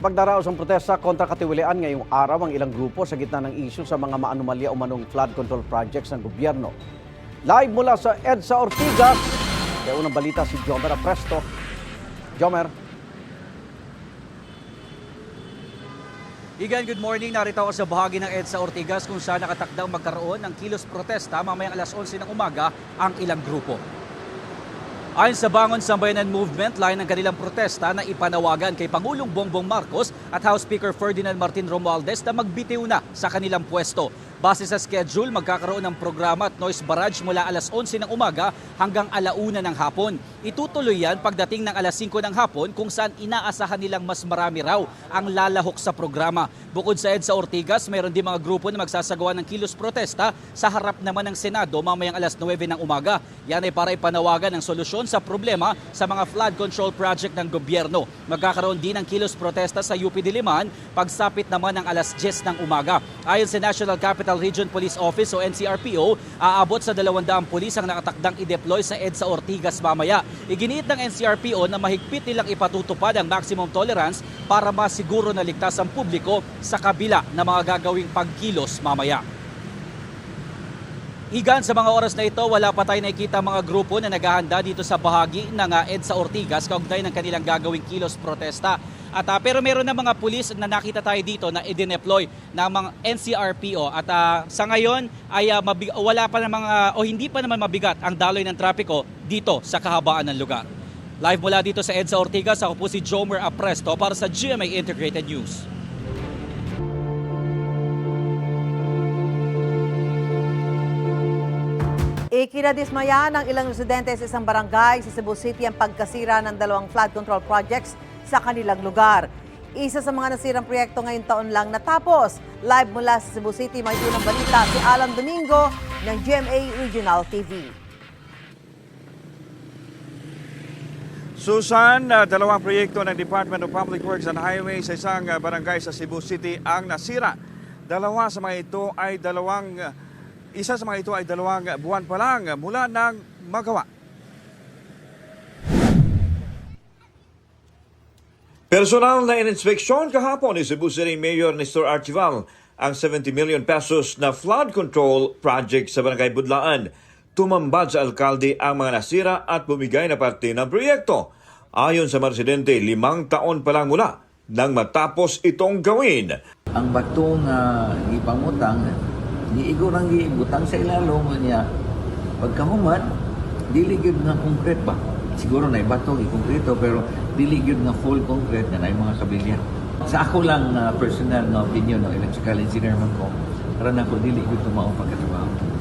Pagdaraos ang protesta kontra katiwalian ngayong araw ang ilang grupo sa gitna ng isyu sa mga maanumalya o manong flood control projects ng gobyerno. Live mula sa EDSA Ortigas, kaya unang balita si Jomer Presto. Jomer. Igan, good morning. Narito ako sa bahagi ng EDSA Ortigas kung saan nakatakdang magkaroon ng kilos protesta mamayang alas 11 ng umaga ang ilang grupo. Ayon sa Bangon Sambayanan Movement, layan ng kanilang protesta na ipanawagan kay Pangulong Bongbong Marcos at House Speaker Ferdinand Martin Romualdez na magbitiw na sa kanilang pwesto. Base sa schedule, magkakaroon ng programa at noise barrage mula alas 11 ng umaga hanggang alauna ng hapon. Itutuloy yan pagdating ng alas 5 ng hapon kung saan inaasahan nilang mas marami raw ang lalahok sa programa. Bukod sa EDSA Ortigas, mayroon din mga grupo na magsasagawa ng kilos protesta sa harap naman ng Senado mamayang alas 9 ng umaga. Yan ay para ipanawagan ng solusyon sa problema sa mga flood control project ng gobyerno. Magkakaroon din ng kilos protesta sa UP Diliman pagsapit naman ng alas 10 ng umaga. Ayon sa National Capital Region Police Office o NCRPO, aabot sa 200 pulis ang nakatakdang i-deploy sa EDSA Ortigas mamaya. Iginiit ng NCRPO na mahigpit nilang ipatutupad ang maximum tolerance para masiguro na ligtas ang publiko sa kabila ng mga gagawing pagkilos mamaya. Igan, sa mga oras na ito, wala pa tayo nakikita mga grupo na naghahanda dito sa bahagi ng uh, EDSA Ortigas kaugnay ng kanilang gagawing kilos protesta. At, ah, pero meron na mga pulis na nakita tayo dito na i-deploy ng mga NCRPO. At ah, sa ngayon ay ah, mabig- wala pa namang, ah, o hindi pa naman mabigat ang daloy ng trapiko dito sa kahabaan ng lugar. Live mula dito sa EDSA Ortigas, ako po si Jomer Apresto para sa GMA Integrated News. Ikinadismaya ng ilang residente sa isang barangay sa Cebu City ang pagkasira ng dalawang flood control projects sa kanilang lugar. Isa sa mga nasirang proyekto ngayong taon lang natapos. Live mula sa Cebu City, may unang balita si Alan Domingo ng GMA Regional TV. Susan, uh, dalawang proyekto ng Department of Public Works and Highways sa isang uh, barangay sa Cebu City ang nasira. Dalawa sa mga ito ay dalawang, uh, isa sa mga ito ay dalawang buwan pa lang mula ng magawa. Personal na ininspeksyon kahapon ni Cebu City Mayor Nestor Archival ang 70 million pesos na flood control project sa Barangay Budlaan. Tumambad sa alkalde ang mga nasira at bumigay na parte ng proyekto. Ayon sa mga residente, limang taon pa lang mula nang matapos itong gawin. ang bato nga gipamutang giigo nang giibutang sa ilalom niya pagkahuman dili gyud nga concrete ba siguro na bato konkreto pero dili gyud nga full concrete nga nay mga kabilya sa ako lang na personal na opinion ng electrical engineer man ko karon ako dili gyud tumao pagkatrabaho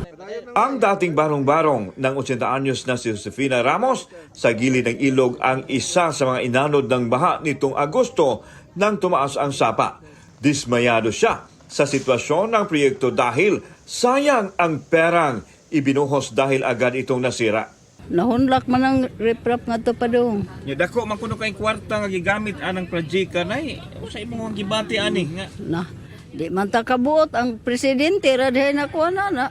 Ang dating barong-barong ng 80 anyos na si Josefina Ramos sa gilid ng ilog ang isa sa mga inanod ng baha nitong Agosto nang tumaas ang sapa. Dismayado siya sa sitwasyon ng proyekto dahil sayang ang perang ibinuhos dahil agad itong nasira. Nahunlak man ang riprap nga to pa dong. Nya dako man kuno kay kwarta nga gigamit anang project kanay usa imong gibati ani nga Na, di man ta kabuot ang presidente radhay na ko na na.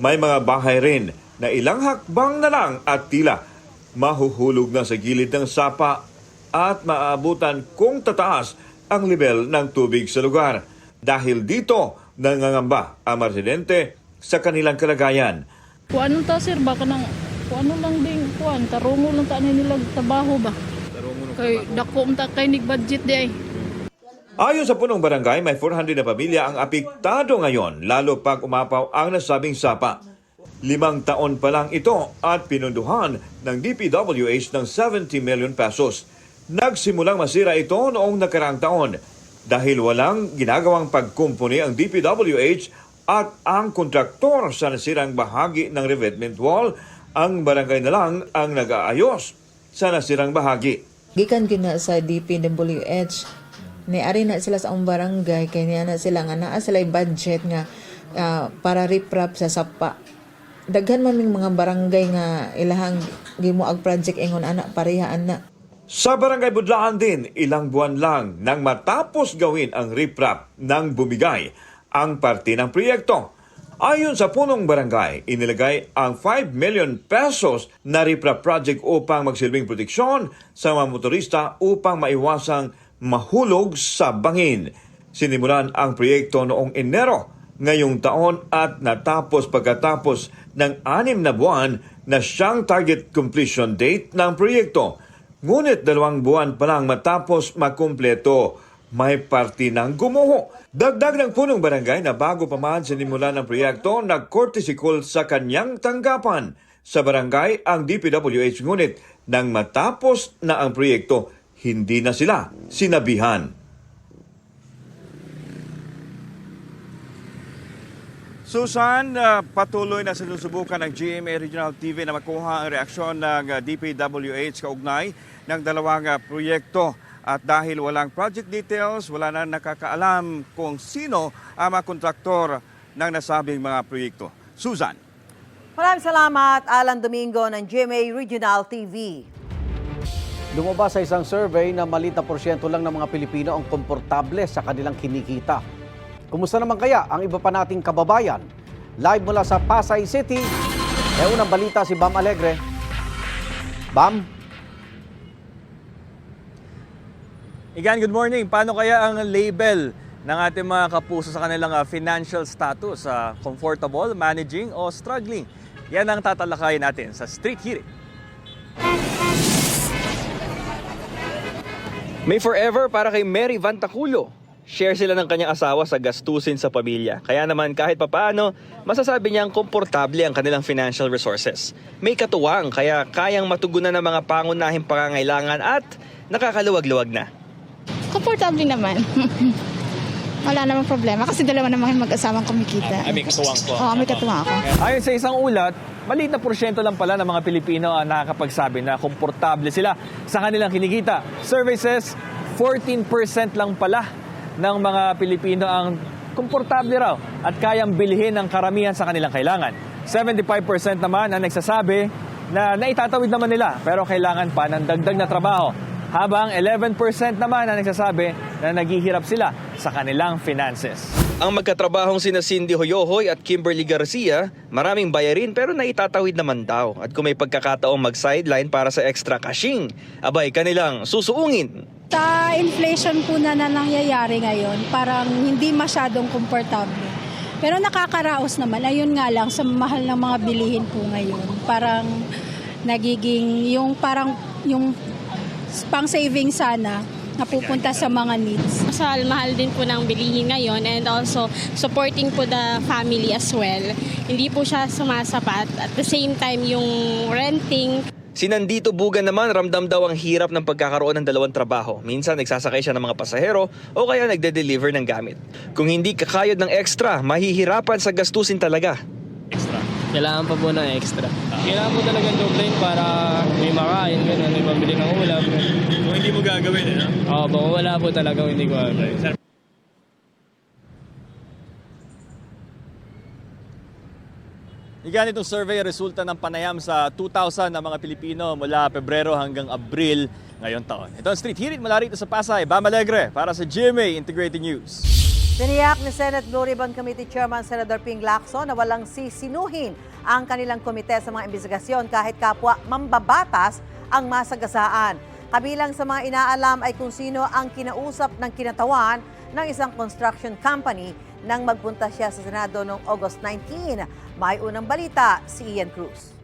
May mga bahay rin na ilang hakbang na lang at tila mahuhulog na sa gilid ng sapa at maaabutan kung tataas ang level ng tubig sa lugar. Dahil dito, nangangamba ang residente sa kanilang kalagayan. Kuan ta sir ba kanang kuan lang ding kuan karungo lang ta ni nila trabaho ba. Kay dako ta kay nig budget di ay. Ayon sa punong barangay, may 400 na pamilya ang apektado ngayon, lalo pag umapaw ang nasabing sapa. Limang taon pa lang ito at pinunduhan ng DPWH ng 70 million pesos. Nagsimulang masira ito noong nakaraang taon dahil walang ginagawang pagkumpuni ang DPWH at ang kontraktor sa nasirang bahagi ng revetment wall, ang barangay na lang ang nag-aayos sa nasirang bahagi. gikan gina sa DPWH ni ari na sila sa ang barangay kay niya na sila nga naa sila budget nga ah, para riprap sa sapa daghan man mga barangay nga ilahang gimuag project ingon ana parehaan na Sa Barangay Budlaan din, ilang buwan lang nang matapos gawin ang riprap ng bumigay ang parte ng proyekto. Ayon sa punong barangay, inilagay ang 5 million pesos na riprap project upang magsilbing proteksyon sa mga motorista upang maiwasang mahulog sa bangin. Sinimulan ang proyekto noong Enero ngayong taon at natapos pagkatapos ng anim na buwan na siyang target completion date ng proyekto. Ngunit dalawang buwan pa lang matapos makumpleto, may party ng gumuho. Dagdag ng punong barangay na bago pa man sinimula ng proyekto, nag-courtesy call sa kanyang tanggapan. Sa barangay ang DPWH ngunit nang matapos na ang proyekto, hindi na sila sinabihan. Susan, uh, patuloy na sinusubukan ng GMA Regional TV na makuha ang reaksyon ng DPWH kaugnay ng dalawang uh, proyekto. At dahil walang project details, wala na nakakaalam kung sino ang mga kontraktor ng nasabing mga proyekto. Susan. Maraming salamat, Alan Domingo ng GMA Regional TV. Lumabas sa isang survey na malit na porsyento lang ng mga Pilipino ang komportable sa kanilang kinikita. Kumusta naman kaya ang iba pa nating kababayan? Live mula sa Pasay City, may unang balita si Bam Alegre. Bam? Igan, good morning. Paano kaya ang label ng ating mga kapuso sa kanilang ah, financial status? Ah, comfortable, managing o struggling? Yan ang tatalakayin natin sa Street Hearing. May forever para kay Mary Van Taculo. Share sila ng kanyang asawa sa gastusin sa pamilya. Kaya naman kahit papaano, masasabi niyang komportable ang kanilang financial resources. May katuwang kaya kayang matugunan ng mga pangunahing pangangailangan at nakakaluwag-luwag na. Komportable naman. Wala namang problema kasi dalawa naman mag-asawang kumikita. Ah, may katuwang po. Oo, may katuwang ako. Ayon sa isang ulat, maliit na porsyento lang pala ng mga Pilipino ang nakakapagsabi na komportable sila sa kanilang kinikita. Says 14% lang pala ng mga Pilipino ang komportable raw at kayang bilhin ng karamihan sa kanilang kailangan. 75% naman ang nagsasabi na naitatawid naman nila pero kailangan pa ng dagdag na trabaho. Habang 11% naman ang nagsasabi na naghihirap sila sa kanilang finances. Ang magkatrabahong sina Cindy Hoyohoy at Kimberly Garcia, maraming bayarin pero naitatawid naman daw. At kung may pagkakataong mag-sideline para sa extra cashing, abay kanilang susuungin. Sa inflation po na, na nangyayari ngayon, parang hindi masyadong komportable. Pero nakakaraos naman. Ayun nga lang, sa mahal ng mga bilihin po ngayon. Parang nagiging yung parang yung pang saving sana napupunta sa mga needs. Mahal, mahal din po ng bilihin ngayon and also supporting po the family as well. Hindi po siya sumasapat. At the same time, yung renting, Si Nandito Bugan naman ramdam daw ang hirap ng pagkakaroon ng dalawang trabaho. Minsan nagsasakay siya ng mga pasahero o kaya nagde-deliver ng gamit. Kung hindi kakayod ng extra, mahihirapan sa gastusin talaga. Kailangan pa po ng extra. Kailangan po talaga doble para may makain, gano'n, may mabili ng ulam. Kung hindi mo gagawin, eh, Oo, kung wala po talaga, hindi ko gagawin. Igan itong survey resulta ng panayam sa 2,000 na mga Pilipino mula Pebrero hanggang Abril ngayon taon. Ito ang Street Hearing mula rito sa Pasay, Bam Alegre para sa GMA Integrated News. Tiniyak ni Senate Blue Ribbon Committee Chairman Senator Ping Lacson na walang sisinuhin ang kanilang komite sa mga investigasyon kahit kapwa mambabatas ang masagasaan. Kabilang sa mga inaalam ay kung sino ang kinausap ng kinatawan ng isang construction company nang magpunta siya sa Senado noong August 19. May unang balita si Ian Cruz.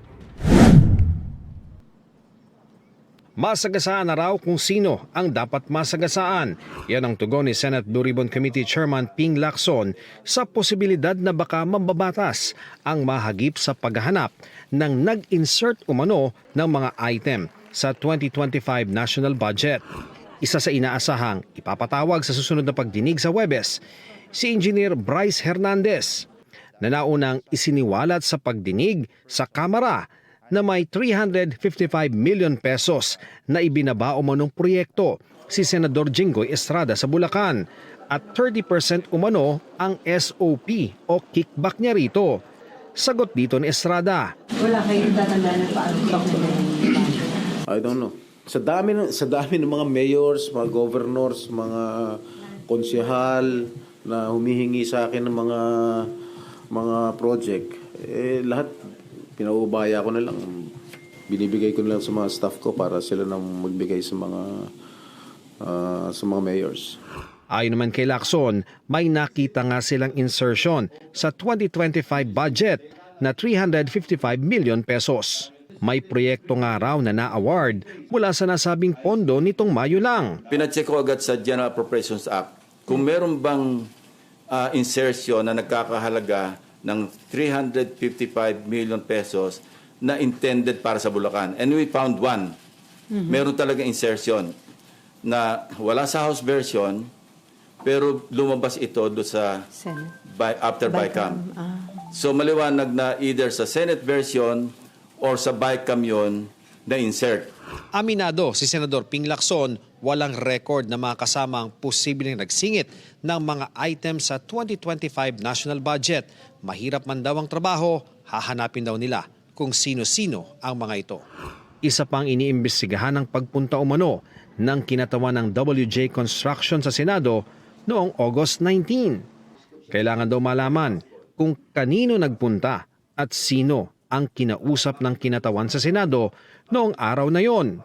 Masagasaan na raw kung sino ang dapat masagasaan. Yan ang tugon ni Senate Blue Ribbon Committee Chairman Ping Lacson sa posibilidad na baka mambabatas ang mahagip sa paghahanap ng nag-insert umano ng mga item sa 2025 national budget. Isa sa inaasahang ipapatawag sa susunod na pagdinig sa Webes, si Engineer Bryce Hernandez na naunang isiniwalat sa pagdinig sa Kamara na may 355 million pesos na ibinaba umanong proyekto si Senador Jinggoy Estrada sa Bulacan at 30% umano ang SOP o kickback niya rito. Sagot dito ni Estrada. Wala kayong tatanda na paano I don't know. Sa dami ng sa dami ng mga mayors, mga governors, mga konsehal na humihingi sa akin ng mga mga project, eh lahat pinaubaya ko na lang. Binibigay ko na lang sa mga staff ko para sila nang magbigay sa mga ah, sa mga mayors. Ayon naman kay Lacson, may nakita nga silang insertion sa 2025 budget na 355 million pesos. May proyekto nga raw na na-award mula sa nasabing pondo nitong Mayo lang. Pinacheck ko agad sa General Appropriations Act kung meron bang ah, insertion na nagkakahalaga ng 355 million pesos na intended para sa Bulacan. And we found one. Meron talaga insertion na wala sa House version pero lumabas ito do sa by, after BICAM. So maliwanag na either sa Senate version or sa BICAM yun na insert. Aminado si Senador Ping Lacson, walang record na mga kasama ang posibleng nagsingit ng mga items sa 2025 national budget. Mahirap man daw ang trabaho, hahanapin daw nila kung sino-sino ang mga ito. Isa pang iniimbestigahan ng pagpunta umano ng kinatawan ng WJ Construction sa Senado noong August 19. Kailangan daw malaman kung kanino nagpunta at sino ang kinausap ng kinatawan sa Senado noong araw na yon.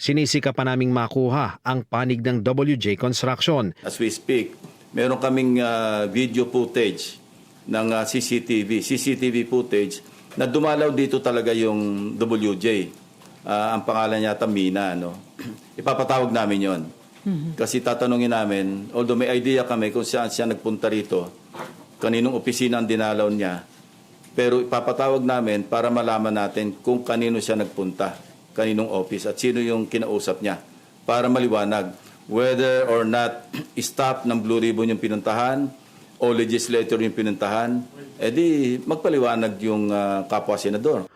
Sinisika pa naming makuha ang panig ng WJ Construction. As we speak, meron kaming ah, video footage ng ah, CCTV, CCTV footage na dumalaw dito talaga yung WJ. Ah, ang pangalan niya Mina, no? Ipapatawag namin 'yon. Kasi tatanungin namin, although may idea kami kung saan siya nagpunta rito, kaninong opisina ang dinalaw niya, pero ipapatawag namin para malaman natin kung kanino siya nagpunta, kaninong office at sino yung kinausap niya para maliwanag whether or not staff ng Blue Ribbon yung pinuntahan o legislator yung pinuntahan, edi magpaliwanag yung ah, kapwa senador.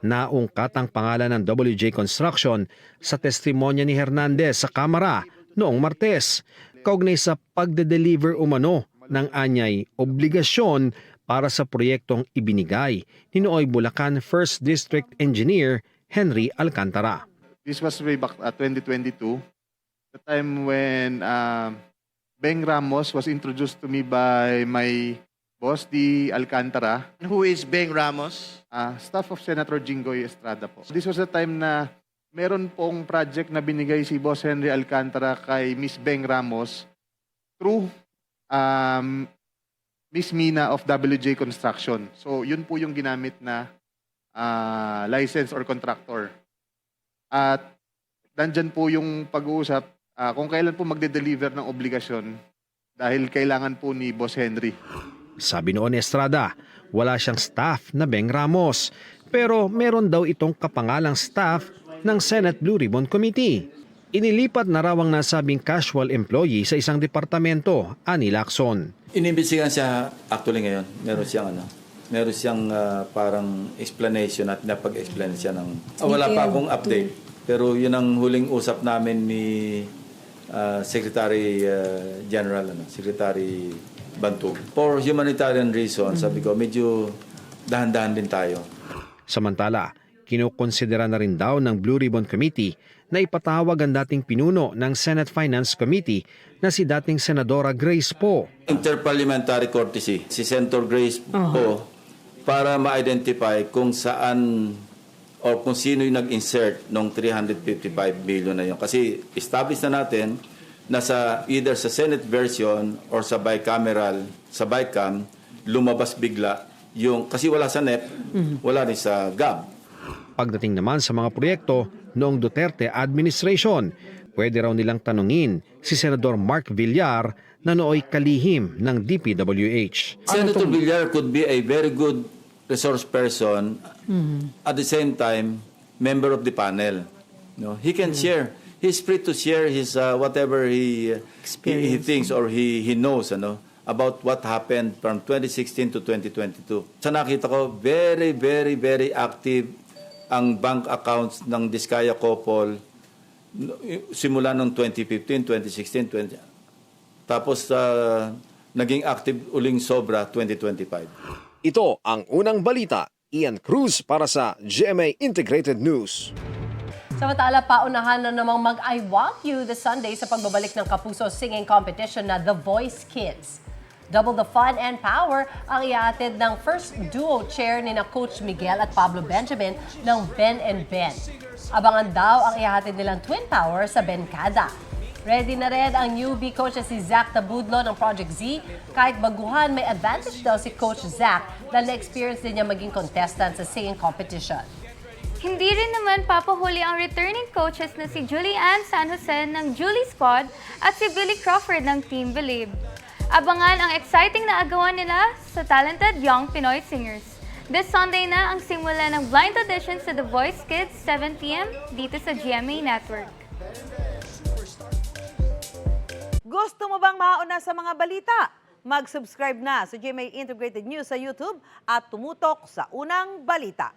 Naungkat ang pangalan ng WJ Construction sa testimonya ni Hernandez sa Kamara noong Martes, kaugnay sa pagde-deliver umano ng anyay obligasyon para sa proyektong ibinigay ni Nooy Bulacan First District Engineer Henry Alcantara. This was way back at 2022, the time when uh, Beng Ramos was introduced to me by my boss, the Alcantara. Who is Beng Ramos? Uh, staff of Senator Jinggoy Estrada po. This was the time na meron pong project na binigay si Boss Henry Alcantara kay Miss Beng Ramos through um, Miss Mina of WJ Construction. So yun po yung ginamit na uh, license or contractor. At nandyan po yung pag-uusap ah, kung kailan po magde-deliver ng obligasyon dahil kailangan po ni Boss Henry. Sabi noon ni Estrada, wala siyang staff na Beng Ramos, pero meron daw itong kapangalang staff ng Senate Blue Ribbon Committee. Inilipat na raw ang nasabing casual employee sa isang departamento, ani Lacson. Inimbestigahan siya actually ngayon. Meron siyang ano, meron siyang ah, parang explanation at napag-explain siya ng Ah, wala pa akong update. Pero yun ang huling usap namin ni ah, Secretary ah, General ano, Secretary Bantog. For humanitarian reasons, sabi ko medyo dahan-dahan din tayo. Samantala, kinukonsidera na rin daw ng Blue Ribbon Committee na ipatawag ang dating pinuno ng Senate Finance Committee na si dating Senadora Grace Poe. Interparliamentary courtesy, si Senator Grace po, para ma-identify kung saan or kung sino yung nag-insert ng 355 billion na yun. Kasi establish na natin na sa either sa Senate version or sa bicameral, sa BICAM, lumabas bigla yung, kasi wala sa NEP, wala rin sa GAB. Pagdating naman sa mga proyekto noong Duterte administration, pwede raw nilang tanungin si Senador Mark Villar na nooy kalihim ng DPWH. Senator Villar could be a very good resource person at the same time member of the panel. No, he can share. He's free to share his uh, whatever he, uh, he he thinks or he he knows ano about what happened from 2016 to 2022. Sa nakita ko, very, very, very active ang bank accounts ng Diskaya no, simula noong 2015, 2016, 20, tapos uh, naging active uling sobra 2025. Ito ang unang balita. Ian Cruz para sa GMA Integrated News. Samantala, paunahan na namang mag-I Want You this Sunday sa pagbabalik ng Kapuso Singing Competition na The Voice Kids. Double the fun and power ang iatid ng first duo chair ni na Coach Miguel at Pablo Benjamin ng Ben and Ben. Abangan daw ang ihatid nilang twin power sa Benkada. Ready na rin ang newbie coach na si Zach Tabudlo ng Project Z. Kahit baguhan, may advantage daw si Coach Zach dahil na-experience din niya maging contestant sa singing competition. Hindi rin naman papahuli ang returning coaches na si Julie Ann San Jose ng Julie Squad at si Billy Crawford ng Team Believe. Abangan ang exciting na agawan nila sa talented young Pinoy singers. This Sunday na ang simula ng blind audition sa The Voice Kids 7pm dito sa GMA Network. Gusto mo bang mauna sa mga balita? Mag-subscribe na sa GMA Integrated News sa YouTube at tumutok sa unang balita.